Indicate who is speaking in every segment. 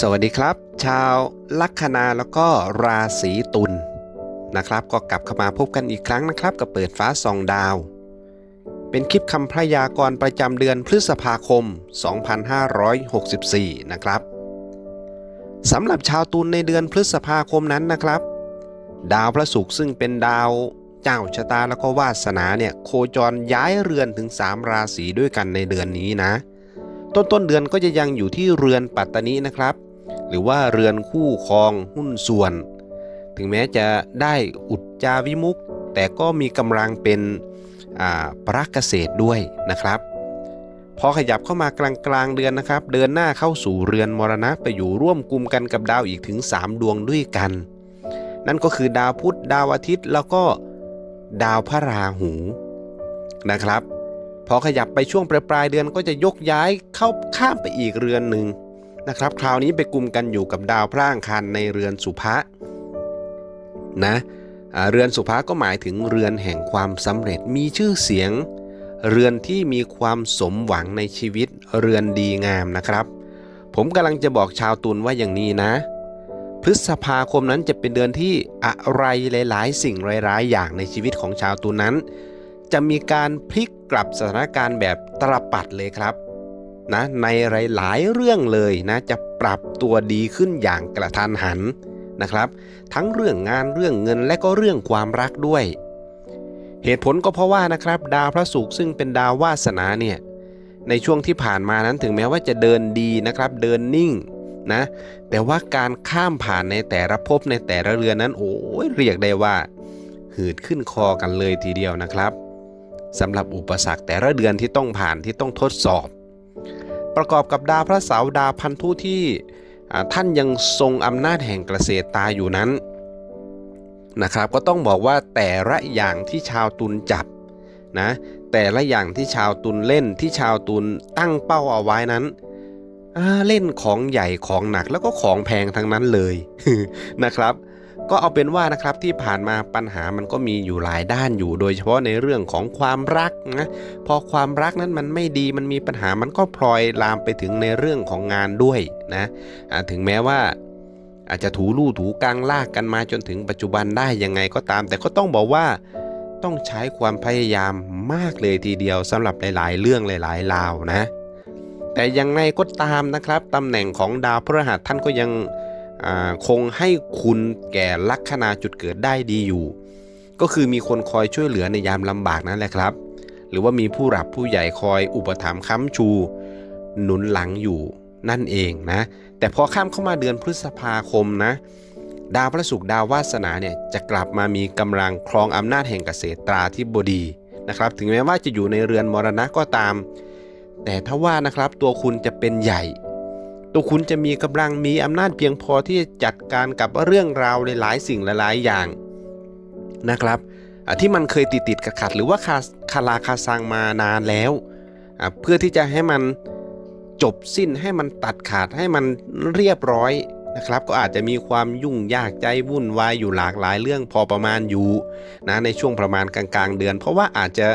Speaker 1: สวัสดีครับ ชาวลัคนาแล้วก็ราศีตุลนะครับ ก็กลับเข้ามาพบกันอีกครั้งนะครับ กับเปิดฟ้าส่องดาว เป็นคลิปคำพยากรณ์ประจำเดือนพฤษภาคม 2564 นะครับสำหรับชาวตุลในเดือนพฤษภาคมนั้นนะครับ ดาวพระศุกร์ซึ่งเป็นดาวเจ้าชะตาแล้วก็วาสนาเนี่ยโคจรย้ายเรือนถึง 3 ราศีด้วยกันในเดือนนี้นะ ต้นต้นเดือนก็จะยังอยู่ที่เรือนปัตตนินะครับ หรือว่าเรือนคู่ครองหุ้นส่วน ถึงแม้จะได้อุจจาวิมุกแต่ก็มีกำลังเป็นอ่าปรักเกษตรด้วยนะครับ พอขยับเข้ามากลางกลางเดือนนะครับ เดินหน้าเข้าสู่เรือนมรณะไปอยู่ร่วมกลุ่มกันกับดาวอีกถึง 3 ดวงด้วยกัน นั่นก็คือดาวพุธดาวอาทิตย์แล้วก็ดาวพระราหูนะครับ อขยับไปช่วงปลายปลายๆเดือนก็จะยกย้ายเข้าข้ามไปอีกเรือนหนึ่งนะครับ คราวนี้ไปกลุ่มกันอยู่กับดาวพระอังคารในเรือนสุภะนะเรือนสุภะก็หมายถึงเรือนแห่งความสำเร็จมีชื่อเสียง เรือนที่มีความสมหวังในชีวิตเรือนดีงามนะครับ ผมกำลังจะบอกชาวตุลว่าอย่างนี้นะ พฤษภาคมนั้นจะเป็นเดือนที่อะไรหลาย ๆ สิ่งร้าย ๆ อย่างในชีวิตของชาวตุลนั้น จะมีการพลิกกลับสถานการณ์แบบตรปัดเลยครับนะในหลายๆเรื่องเลยนะจะปรับตัวดีขึ้นอย่างกระทันหันนะครับ ทั้งเรื่องงานเรื่องเงินและก็เรื่องความรักด้วย เหตุผลก็เพราะว่านะครับ ดาวพระศุกร์ซึ่งเป็นดาววาสนาเนี่ยในช่วงที่ผ่านมานั้นถึงแม้ว่าจะเดินดีนะครับ เดินนิ่งนะแต่ว่าการข้ามผ่านในแต่ละภพในแต่ละเรือนนั้นโอ้ยเรียกได้ว่า หืดขึ้นคอกันเลยทีเดียวนะครับ สำหรับอุปสรรคแต่ละเดือนที่ต้องผ่านที่ต้องทดสอบ ประกอบกับดาวพระเสาดาวพันธุที่ท่านยังทรงอำนาจแห่งเกษตรตาอยู่นั้นนะครับก็ต้องบอกว่าแต่ละอย่างที่ชาวตุลจับนะแต่ละอย่างที่ชาวตุลเล่นที่ชาวตุลตั้งเป้าเอาไว้นั้นเล่นของใหญ่ของหนักแล้วก็ของแพงทั้งนั้นเลยนะครับ ก็เอาเป็นว่านะครับที่ผ่านมาปัญหามันก็มีอยู่หลายด้านอยู่ โดยเฉพาะในเรื่องของความรักนะพอความรักนั้นมันไม่ดีมันมีปัญหามันก็พลอยลามไปถึงในเรื่องของงานด้วยนะถึงแม้ว่าอาจจะถูลู่ถูกลางลากกันมาจนถึงปัจจุบันได้ยังไงก็ตาม แต่ก็ต้องบอกว่าต้องใช้ความพยายามมากเลยทีเดียวสำหรับหลาย ๆ เรื่องหลายๆราวนะ แต่ยังไงก็ตามนะครับตำแหน่งของดาวพฤหัสท่านก็ยัง คงให้คุณแก่ลัคนาจุดเกิดได้ดีอยู่ ก็คือมีคนคอยช่วยเหลือในยามลำบากนั่นแหละครับ หรือว่ามีผู้หลับผู้ใหญ่คอยอุปถัมภ์ค้ำชู หนุนหลังอยู่นั่นเองนะ แต่พอข้ามเข้ามาเดือนพฤษภาคมนะ ดาวพระศุกร์ดาววาสนาเนี่ยจะกลับมามีกำลังครองอำนาจแห่งเกษตรตราธิบดีนะครับ ถึงแม้ว่าจะอยู่ในเรือนมรณะก็ตาม แต่ถ้าว่านะครับตัวคุณจะเป็นใหญ่ ตัวคุณจะมีกำลังมีอำนาจเพียงพอที่จะจัดการกับเรื่องราวหลายๆสิ่งหลายๆอย่างนะครับที่มันเคยติดติดๆขัดหรือว่าคาคาราคาซังมานานแล้วเพื่อที่จะให้มันจบสิ้นให้มันตัดขาดให้มันเรียบร้อยนะครับ ก็อาจจะมีความยุ่งยากใจวุ่นวายอยู่หลากหลายเรื่องพอประมาณอยู่นะในช่วงประมาณกลางๆ เดือน เพราะว่าอาจจะ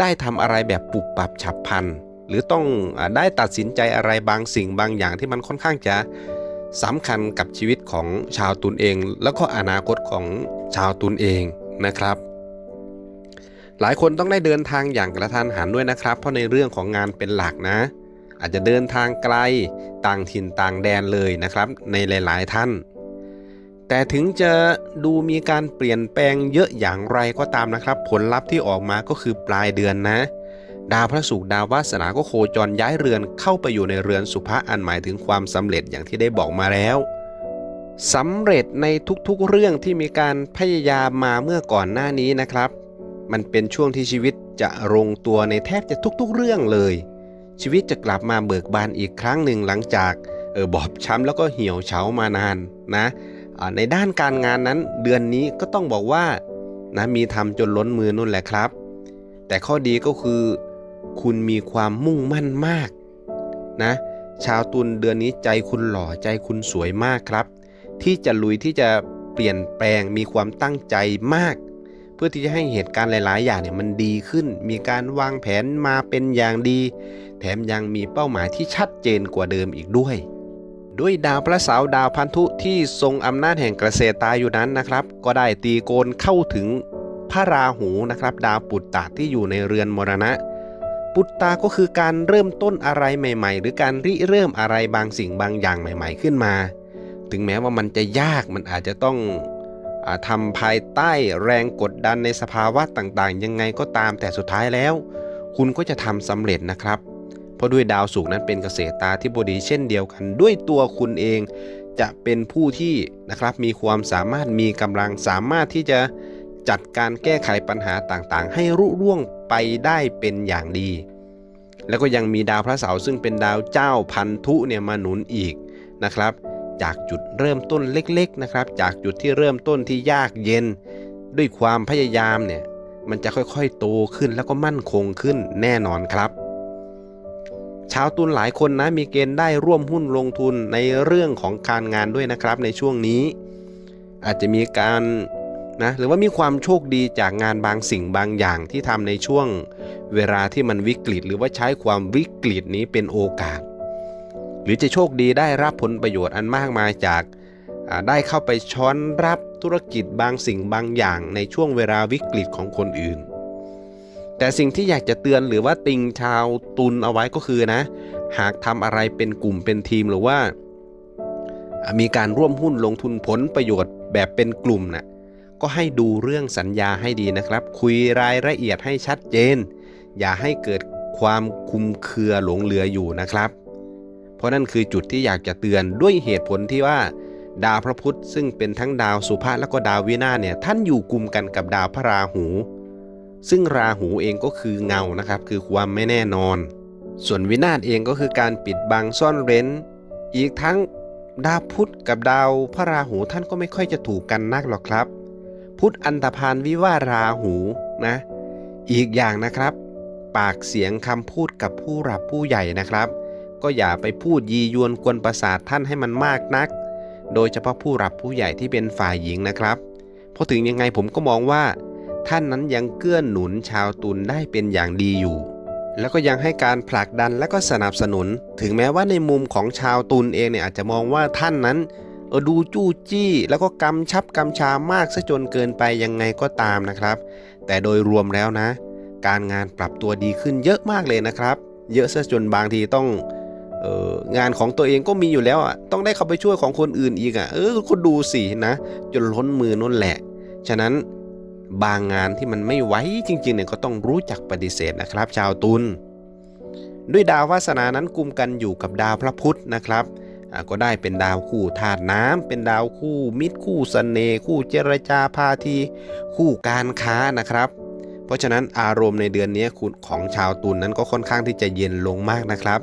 Speaker 1: ได้ทำอะไรแบบปุบปับฉับพลัน หรือต้องอได้ตัดสินใจอะไรบางสิ่งบางอย่างที่มันค่อนข้างจะสำคัญกับชีวิตของชาวตุนเอง แล้วก็อนาคตของชาวตุนเองนะครับ หลายคนต้องได้เดินทางอย่างกระทันหันด้วยนะครับ เพราะในเรื่องของงานเป็นหลักนะ อาจจะเดินทางไกลต่างถิ่นต่างแดนเลยนะครับ ในหลาย ๆ ท่าน แต่ถึงจะดูมีการเปลี่ยนแปลงเยอะอย่างไรก็ตามนะครับ ผลลัพธ์ที่ออกมาก็คือปลายเดือนนะ ดาวพระศุกร์ดาววาสนาก็โคจรย้ายเรือนเข้าไปอยู่ในเรือนสุภะอันหมายถึงความสำเร็จอย่างที่ได้บอกมาแล้วสำเร็จในทุกๆเรื่องที่มีการพยายามมาเมื่อก่อนหน้านี้นะครับ มันเป็นช่วงที่ชีวิตจะลงตัวในแทบจะทุกๆเรื่องเลย ชีวิตจะกลับมาเบิกบานอีกครั้งหนึ่งหลังจากเออบอบช้ำแล้วก็เหี่ยวเฉามานานนะในด้านการงานนั้นเดือนนี้ก็ต้องบอกว่านะมีทำจนล้นมือนู่นแหละครับ แต่ข้อดีก็คือ คุณมีความมุ่งมั่นมากนะ ชาวตุลเดือนนี้ใจคุณหล่อใจคุณสวยมากครับ ที่จะลุยที่จะเปลี่ยนแปลงมีความตั้งใจมาก เพื่อที่จะให้เหตุการณ์หลาย ๆ อย่างเนี่ยมันดีขึ้น มีการวางแผนมาเป็นอย่างดี แถมยังมีเป้าหมายที่ชัดเจนกว่าเดิมอีกด้วย ด้วยดาวพระเสาร์ดาวพันธุที่ทรงอำนาจแห่งเกษตรตาอยู่นั้นนะครับ ก็ได้ตีโกนเข้าถึงพระราหูนะครับ ดาวปุตตะที่อยู่ในเรือนมรณะ ปุตตาก็คือการเริ่มต้นอะไรใหม่ ๆ หรือการริเริ่มอะไรบางสิ่งบางอย่างใหม่ ๆ ขึ้นมา ถึงแม้ว่ามันจะยากมันอาจจะต้องอทำภายใต้แรงกดดันในสภาวะต่างๆ ยังไงก็ตามแต่สุดท้ายแล้ว คุณก็จะทำสำเร็จนะครับ เพราะด้วยดาวศุกนั้นเป็นเกษตรตาธิบดีเช่นเดียวกัน ด้วยตัวคุณเองจะเป็นผู้ที่นะครับมีความสามารถมีกำลังสามารถที่จะ จัดการแก้ไขปัญหาต่างๆ ให้รุ่ร่วงไปได้เป็นอย่างดี แล้วก็ยังมีดาวพระเสาร์ซึ่งเป็นดาวเจ้าพันธุเนี่ยมาหนุนอีกนะครับ จากจุดเริ่มต้นเล็กๆนะครับ จากจุดที่เริ่มต้นที่ยากเย็น ด้วยความพยายามเนี่ยมันจะค่อยๆโตขึ้นแล้วก็มั่นคงขึ้นแน่นอนครับชาวตุลหลายคนนะมีเกณฑ์ได้ร่วมหุ้นลงทุนในเรื่องของการงานด้วยนะครับในช่วงนี้ อาจจะมีการ นะหรือว่ามีความโชคดีจากงานบางสิ่งบางอย่างที่ทำในช่วงเวลาที่มันวิกฤต หรือว่าใช้ความวิกฤตนี้เป็นโอกาส หรือจะโชคดีได้รับผลประโยชน์อันมากมายจากได้เข้าไปช้อนรับธุรกิจบางสิ่งบางอย่างในช่วงเวลาวิกฤตของคนอื่น แต่สิ่งที่อยากจะเตือนหรือว่าติงชาวตุลเอาไว้ก็คือนะ หากทำอะไรเป็นกลุ่มเป็นทีมหรือว่า มีการร่วมหุ้นลงทุนผลประโยชน์แบบเป็นกลุ่มนะ่ะ ก็ให้ดูเรื่องสัญญาให้ดีนะครับ คุยรายละเอียดให้ชัดเจน อย่าให้เกิดความคุมเครือหลงเหลืออยู่นะครับ เพราะนั่นคือจุดที่อยากจะเตือนด้วยเหตุผลที่ว่า ดาวพระพุธซึ่งเป็นทั้งดาวสุภาษและก็ดาววินาศเนี่ยท่านอยู่กลุ่มกันกับดาวพระราหู ซึ่งราหูเองก็คือเงานะครับ คือความไม่แน่นอน ส่วนวินาศเองก็คือการปิดบังซ่อนเร้น อีกทั้งดาวพุธกับดาวพระราหูท่านก็ไม่ค่อยจะถูกกันนักหรอกครับ พุธอันตพานวิวาราหูนะ อีกอย่างนะครับ ปากเสียงคำพูดกับผู้หลับผู้ใหญ่นะครับ ก็อย่าไปพูดยียวนกวนประสาทท่านให้มันมากนัก โดยเฉพาะผู้หลับผู้ใหญ่ที่เป็นฝ่ายหญิงนะครับ เพราะถึงยังไงผมก็มองว่า ท่านนั้นยังเกื้อหนุนชาวตุลได้เป็นอย่างดีอยู่ แล้วก็ยังให้การผลักดันและก็สนับสนุน ถึงแม้ว่าในมุมของชาวตุลเองเนี่ยอาจจะมองว่าท่านนั้น เออดูจู้จี้แล้วก็กำชับกำชามากซะจนเกินไปยังไงก็ตามนะครับ แต่โดยรวมแล้วนะ การงานปรับตัวดีขึ้นเยอะมากเลยนะครับ เยอะซะจนบางทีต้องเอองานของตัวเองก็มีอยู่แล้วอะต้องได้เข้าไปช่วยของคนอื่นอีกอะเออก็ดูสินะ จนล้นมือนั่นแหละ ฉะนั้นบางงานที่มันไม่ไหวจริงๆเนี่ยก็ต้องรู้จักปฏิเสธนะครับ ชาวตุลด้วยดาววาสนานั้นกลุ่มกันอยู่กับดาวพระพุธนะครับ ก็ได้เป็นดาวคู่ธาตุน้ำเป็นดาวคู่มิตรคู่เสน่ห์คู่เจรจาพาทีคู่การค้านะครับ เพราะฉะนั้นอารมณ์ในเดือนนี้คุณของชาวตุลนนั้นก็ค่อนข้างที่จะเย็นลงมากนะครับ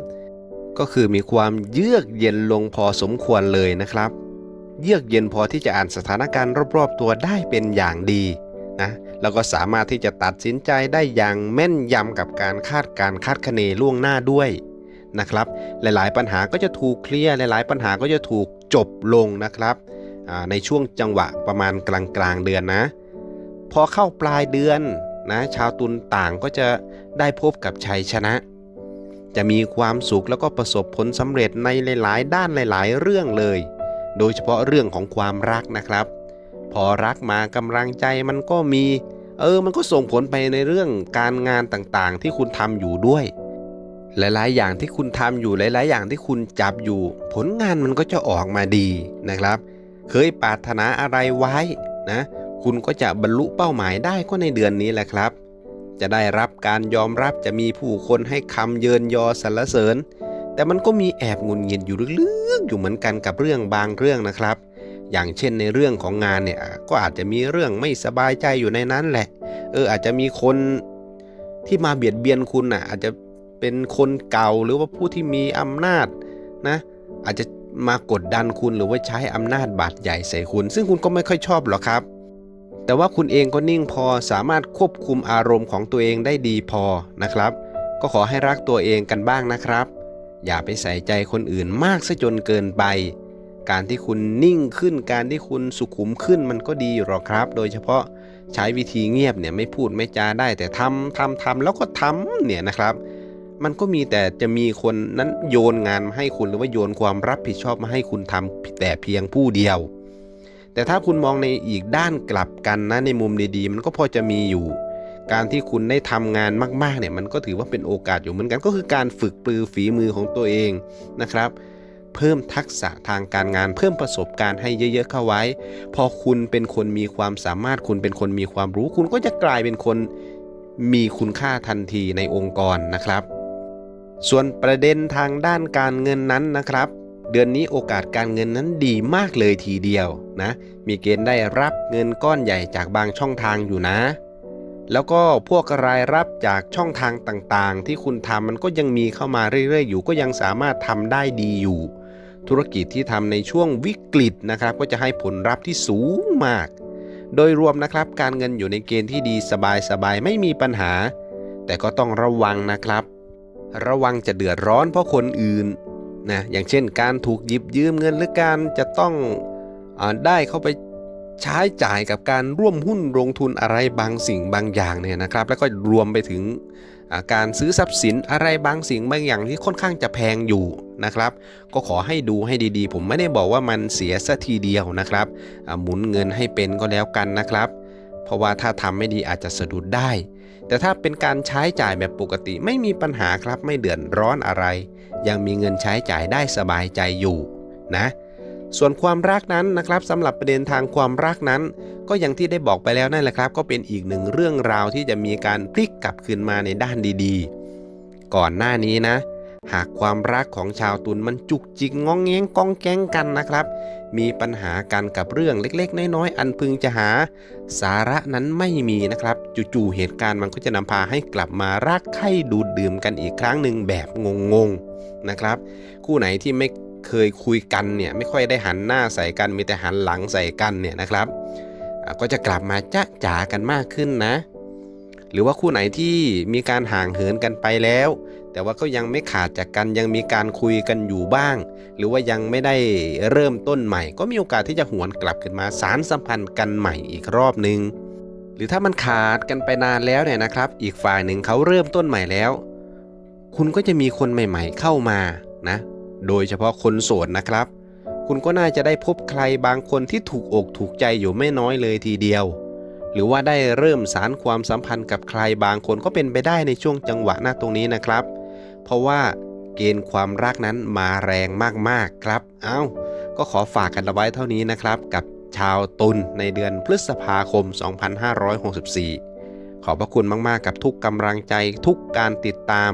Speaker 1: ก็คือมีความเยือกเย็นลงพอสมควรเลยนะครับ เยือกเย็นพอที่จะอ่านสถานการณ์รอบๆ ตัวได้เป็นอย่างดีนะแล้วก็สามารถที่จะตัดสินใจได้อย่างแม่นยำกับการคาดการคาดคะเนล่วงหน้าด้วย นะครับ หลายๆ ปัญหาก็จะถูกเคลียร์หลาย ๆ ปัญหาก็จะถูกจบลงนะครับในช่วงจังหวะประมาณกลางๆเดือนนะ พอเข้าปลายเดือนนะชาวตุลต่างก็จะได้พบกับชัยชนะ จะมีความสุขแล้วก็ประสบผลสำเร็จในหลายๆ ด้านหลาย ๆ เรื่องเลย โดยเฉพาะเรื่องของความรักนะครับ พอรักมากำลังใจมันก็มี เออมันก็ส่งผลไปในเรื่องการงานต่างๆ ที่คุณทำอยู่ด้วย หลายๆ อย่างที่คุณทำอยู่หลาย ๆ อย่างที่คุณจับอยู่ ผลงานมันก็จะออกมาดีนะครับ เคยปรารถนาอะไรไว้นะ คุณก็จะบรรลุเป้าหมายได้ก็ในเดือนนี้แหละครับ จะได้รับการยอมรับจะมีผู้คนให้คำเยินยอสรรเสริญ แต่มันก็มีแอบงุนงิดอยู่ลึกๆอยู่เหมือนกันกับเรื่องบางเรื่องนะครับ อย่างเช่นในเรื่องของงานเนี่ยก็อาจจะมีเรื่องไม่สบายใจอยู่ในนั้นแหละ เอออาจจะมีคนที่มาเบียดเบียนคุณอะอาจจะ เป็นคนเก่าหรือว่าผู้ที่มีอำนาจนะอาจจะมากดดันคุณหรือว่าใช้อำนาจบาดใหญ่ใส่คุณ ซึ่งคุณก็ไม่ค่อยชอบหรอกครับ แต่ว่าคุณเองก็นิ่งพอสามารถควบคุมอารมณ์ของตัวเองได้ดีพอนะครับ ก็ขอให้รักตัวเองกันบ้างนะครับ อย่าไปใส่ใจคนอื่นมากซะจนเกินไป การที่คุณนิ่งขึ้นการที่คุณสุขุมขึ้นมันก็ดีหรอกครับ โดยเฉพาะใช้วิธีเงียบเนี่ยไม่พูดไม่จาได้แต่ทำทำทำแล้วก็ทำเนี่ยนะครับ มันก็มีแต่จะมีคนนั้นโยนงานมาให้คุณหรือว่าโยนความรับผิดชอบมาให้คุณทำแต่เพียงผู้เดียว แต่ถ้าคุณมองในอีกด้านกลับกันนะในมุมดีๆ มันก็พอจะมีอยู่ การที่คุณได้ทำงานมากๆเนี่ยมันก็ถือว่าเป็นโอกาสอยู่เหมือนกันก็คือการฝึกปรือฝีมือของตัวเองนะครับเพิ่มทักษะทางการงานเพิ่มประสบการณ์ให้เยอะ ๆ เข้าไว้ พอคุณเป็นคนมีความสามารถคุณเป็นคนมีความรู้ คุณก็จะกลายเป็นคนมีคุณค่าทันทีในองค์กรนะครับ ส่วนประเด็นทางด้านการเงินนั้นนะครับ เดือนนี้โอกาสการเงินนั้นดีมากเลยทีเดียวนะ มีเกณฑ์ได้รับเงินก้อนใหญ่จากบางช่องทางอยู่นะ แล้วก็พวกรายรับจากช่องทางต่างๆ ที่คุณทำมันก็ยังมีเข้ามาเรื่อยๆ อยู่ ก็ยังสามารถทำได้ดีอยู่ ธุรกิจที่ทำในช่วงวิกฤตนะครับ ก็จะให้ผลลัพธ์ที่สูงมาก โดยรวมนะครับการเงินอยู่ในเกณฑ์ที่ดีสบายๆไม่มีปัญหา แต่ก็ต้องระวังนะครับ ระวังจะเดือดร้อนเพราะคนอื่นนะอย่างเช่นการถูกหยิบยืมเงินหรือการจะต้องอได้เข้าไปใช้จ่ายกับการร่วมหุ้นลงทุนอะไรบางสิ่งบางอย่างเนี่ยนะครับ แล้วก็รวมไปถึงการซื้อทรัพย์สินอะไรบางสิ่งบางอย่างที่ค่อนข้างจะแพงอยู่นะครับ ก็ขอให้ดูให้ดีๆ ผมไม่ได้บอกว่ามันเสียสัทีเดียวนะครับหมุนเงินให้เป็นก็แล้วกันนะครับ เพราะว่าถ้าทำไม่ดีอาจจะสะดุดได้ แต่ถ้าเป็นการใช้จ่ายแบบปกติไม่มีปัญหาครับไม่เดือดร้อนอะไร ยังมีเงินใช้จ่ายได้สบายใจอยู่นะส่วนความรักนั้นนะครับสำหรับประเด็นทางความรักนั้น ก็อย่างที่ได้บอกไปแล้วนั่นแหละครับ ก็เป็นอีกหนึ่งเรื่องราวที่จะมีการพลิกกลับคืนมาในด้านดีๆ ก่อนหน้านี้นะ หากความรักของชาวตุลมันจุกจิกงองแงงกองแกงกันนะครับ มีปัญหากันกับเรื่องเล็กๆ น้อยๆ อันพึงจะหา สาระนั้นไม่มีนะครับ จู่ๆเหตุการณ์มันก็จะนำพาให้กลับมารักใคร่ดูดดื่มกันอีกครั้งหนึ่งแบบงงๆนะครับ คู่ไหนที่ไม่เคยคุยกันเนี่ยไม่ค่อยได้หันหน้าใส่กันมีแต่หันหลังใส่กันเนี่ยนะครับก็จะกลับมาจ๊ะจ๋ากันมากขึ้นนะ หรือว่าคู่ไหนที่มีการห่างเหินกันไปแล้ว แต่ว่าก็ยังไม่ขาดจากกันยังมีการคุยกันอยู่บ้าง หรือว่ายังไม่ได้เริ่มต้นใหม่ ก็มีโอกาสที่จะหวนกลับขึ้นมาสารสัมพันธ์กันใหม่อีกรอบหนึ่งหรือถ้ามันขาดกันไปนานแล้วเนี่ยนะครับ อีกฝ่ายหนึ่งเขาเริ่มต้นใหม่แล้ว คุณก็จะมีคนใหม่ ๆ เข้ามานะ โดยเฉพาะคนโสดนะครับ คุณก็น่าจะได้พบใครบางคนที่ถูกอกถูกใจอยู่ไม่น้อยเลยทีเดียว หรือว่าได้เริ่มสารความสัมพันธ์กับใครบางคนก็เป็นไปได้ในช่วงจังหวะหน้าตรงนี้นะครับ เพราะว่าเกณฑ์ความรักนั้นมาแรงมากๆครับ เอา้า ก็ขอฝากกันเอาไว้เท่านี้นะครับกับชาวตุลในเดือนพฤษภาคม 2564 ขอบพระคุณมากๆ กับทุกกำลังใจทุกการติดตาม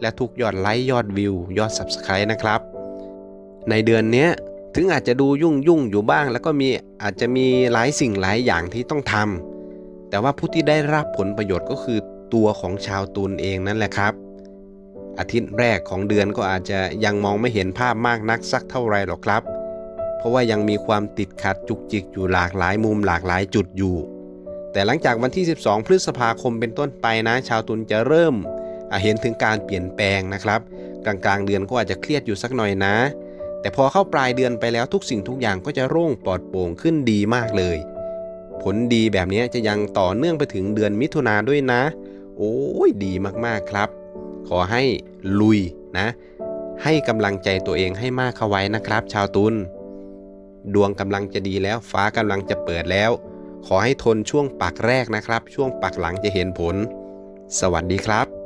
Speaker 1: และทุกยอดไลค์ยอดวิว ยอด Subscribe นะครับ ในเดือนนี้ถึงอาจจะดูยุ่งยุ่งอยู่บ้าง แล้วก็มีอาจจะมีหลายสิ่งหลายอย่างที่ต้องทำแต่ว่าผู้ที่ได้รับผลประโยชน์ก็คือตัวของชาวตุลเองนั่นแหละครับ อาทิตย์แรกของเดือนก็อาจจะยังมองไม่เห็นภาพมากนักสักเท่าไรหรอกครับ เพราะว่ายังมีความติดขัดจุกจิกอยู่หลากหลายมุมหลากหลายจุดอยู่ แต่หลังจากวันที่ 12 พฤษภาคมเป็นต้นไปนะ ชาวตุลจะเริ่มเห็นถึงการเปลี่ยนแปลงนะครับ กลางๆ เดือนก็อาจจะเครียดอยู่สักหน่อยนะ แต่พอเข้าปลายเดือนไปแล้วทุกสิ่งทุกอย่างก็จะโล่งปลอดโปร่งขึ้นดีมากเลย ผลดีแบบนี้จะยังต่อเนื่องไปถึงเดือนมิถุนาด้วยนะ โอ้ยดีมากๆครับ ขอให้ลุยนะ ให้กำลังใจตัวเองให้มากเข้าไว้นะครับ ชาวตุลดวงกำลังจะดีแล้วฟ้ากำลังจะเปิดแล้ว ขอให้ทนช่วงปักแรกนะครับ ช่วงปักหลังจะเห็นผล สวัสดีครับ